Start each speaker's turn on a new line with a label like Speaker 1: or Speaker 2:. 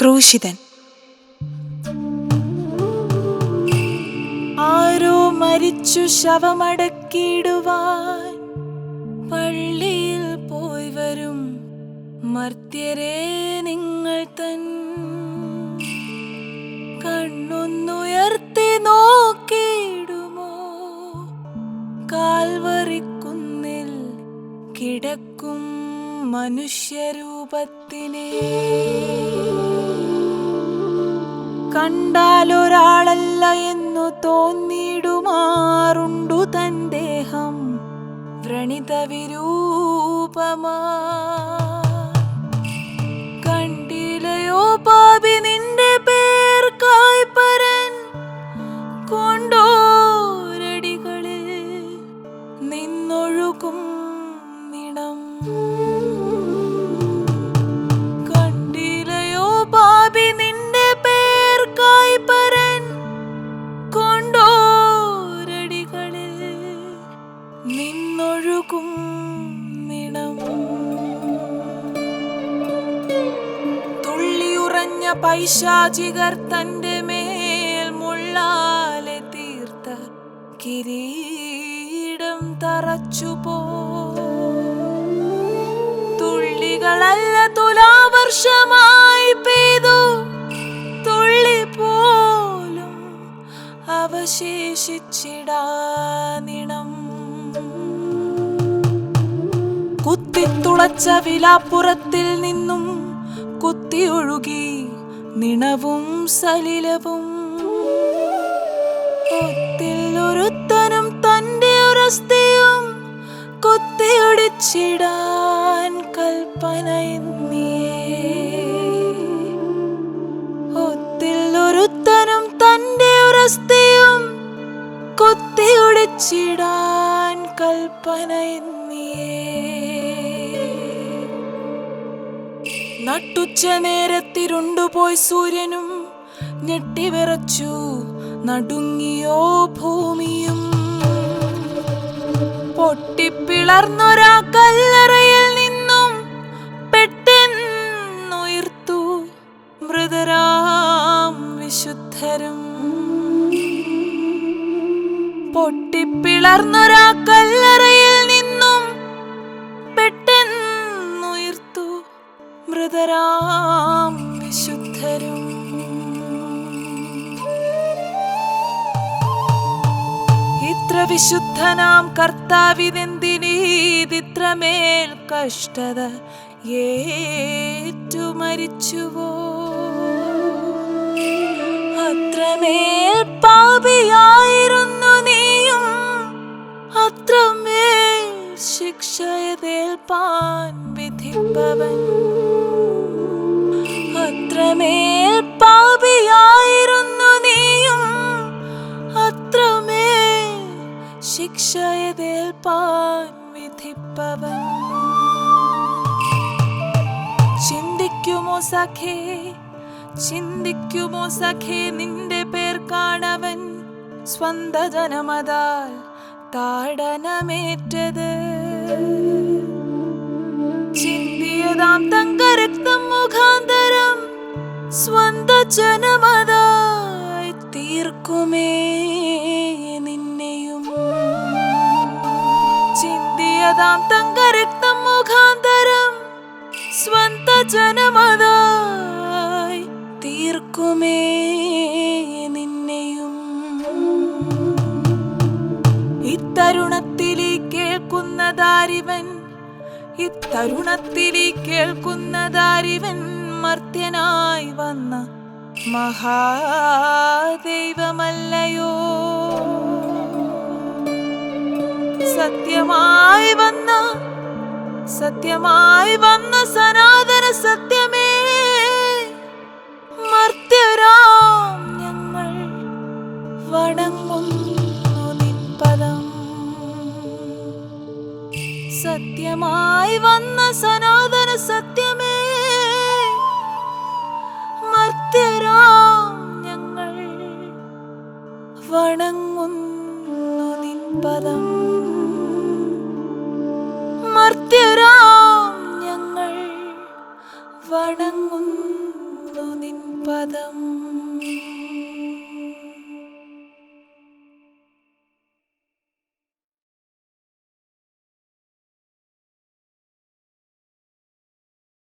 Speaker 1: ക്രൂശിതൻ. ആരോ മരിച്ചു ശവമടക്കിയിടുവാൻ. പള്ളിയിൽ പോയി വരും മർത്യരെ നിങ്ങൾ തൻ. കണ്ണൊന്നുയർത്തി നോക്കിയിടുമോ? കാൽവറിക്കുന്നിൽ കിടക്കും മനുഷ്യരൂപത്തിനെ കണ്ടാലൊരാളല്ല എന്നു തോന്നിയിടുമാറുണ്ടു തൻ ദേഹം വ്രണിത വിരൂപമാ. കണ്ടിലയോ പാപി നിന്റെ പേർക്കായി പരൻ കൊണ്ടോരടികളിൽ നിന്നൊഴുകും പൈശാചികർ തന്റെ മേൽ മുള്ളാലെ തീർത്ത കിരീടം തറച്ചുപോ തുള്ളികളല്ല തുലാവർഷമായി പെയ്തു. തുള്ളി പോലും അവശേഷിച്ചിടാനിണം കുത്തിത്തുളച്ച വിലാപ്പുറത്തിൽ നിന്നും കുത്തിയൊഴുകി നിണവും സലിലവും. ഒത്തിൽ ഒരുത്തനും തന്റെ ഒരസ്ഥയും കൊത്തിയൊടിച്ചിടാൻ കൽപ്പന തന്റെ കുത്തിയൊടിച്ചിടാൻ കൽപ്പന എന്നിയേ. നട്ടുച്ച നേരത്തിരുണ്ടുപോയി സൂര്യനും ഞെട്ടിവിറച്ചു നടുങ്ങിയോ ഭൂമിയും. പൊട്ടിപ്പിളർന്നൊരാ കല്ലറയിൽ നിന്നും പെട്ടെന്നുയർത്തു മൃതരാം വിശുദ്ധരും. പൊട്ടിപ്പിളർന്നൊരാ കല്ലറയിൽ മൃതരാം വിശുദ്ധരും. ഇത്ര വിശുദ്ധനാം കർത്താവിനെന്തിനീതിത്രമേൽ കഷ്ടത ഏറ്റു മരിച്ചുവോ? അത്രമേൽ പാപിയായിരുന്നു നീയും അത്രമേൽ ശിക്ഷയതേൽപ്പാൻ വിധിപ്പവൻ. അത്രമേൽ പാപിയായിരുന്നു നീയും. അത്രമേൽ ശിക്ഷയതേൽപ്പാൻ വിധിപ്പവൻ. ചിന്തിക്കുമോ സഖേ? ചിന്തിക്കുമോ സഖേ? നിന്റെ പേർ കാണവൻ സ്വന്ത ജനമതാൽ താടനമേറ്റത് ചിന്തിയതാം മുഖാന്തരം സ്വന്ത ജനമതായി തീർക്കുമേ നിന്നെയും. ചിന്തിയതാം തങ്കരക്തം മുഖാന്തരം സ്വന്ത ജനമതായി തീർക്കുമേ നിന്നെയും. ഇത്തരുണത്തിലീ കേൾക്കുന്നതാരിവൻ ഇത്തരുണത്തിലീ കേൾക്കുന്നതാരിവൻ മർത്യനായി വന്ന മഹാദൈവമല്ലയോ. സത്യമായി വന്ന സത്യമായി വന്ന സനാതന സത്യമേ. മർത്യരാം ഞങ്ങൾ വണങ്ങുന്നു നിൻ പദം സത്യമായി വന്ന സനാതന പദം മർത്യരാം